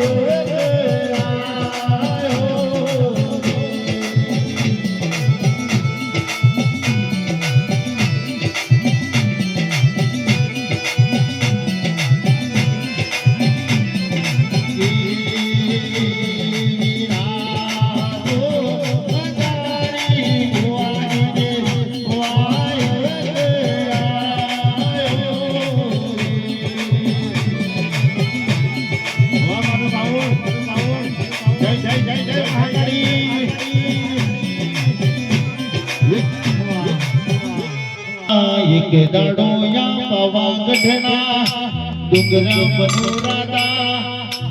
ei, ei. એક દાડો યા પવાગઢના ડુંગરા મનુરાડા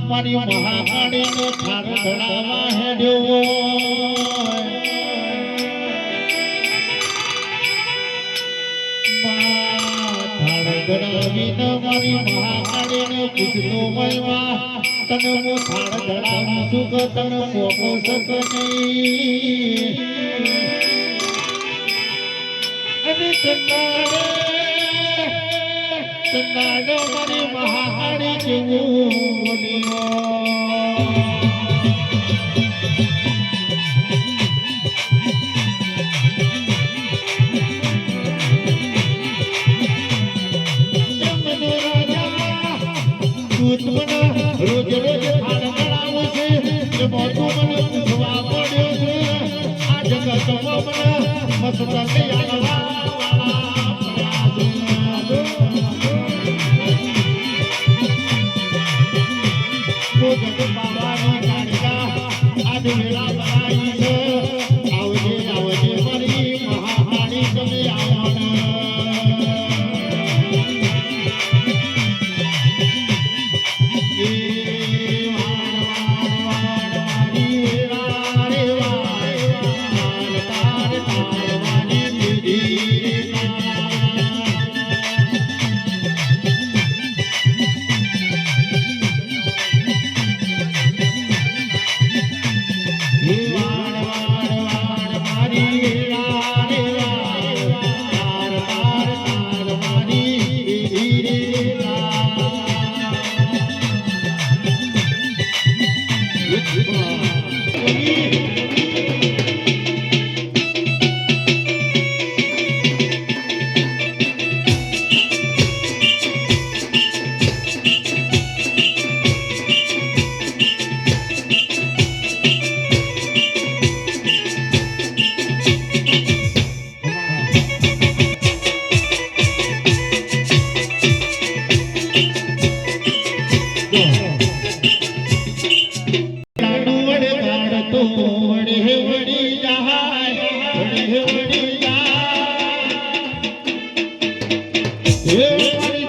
મારી મહાકાળી નો થાર ધડાવા હેડ્યો ધડાવીને મારી મહાકાળીને પૂછતો મયવા તને મો થાળ ધડાવું સુખ કે તને મોકો સક નહીં? તનાડો જેવું રાજા રોજ ધડાવું છે એ મને પૂછવા પડ્યો છે આ જગતમાં લાડુ હે મારી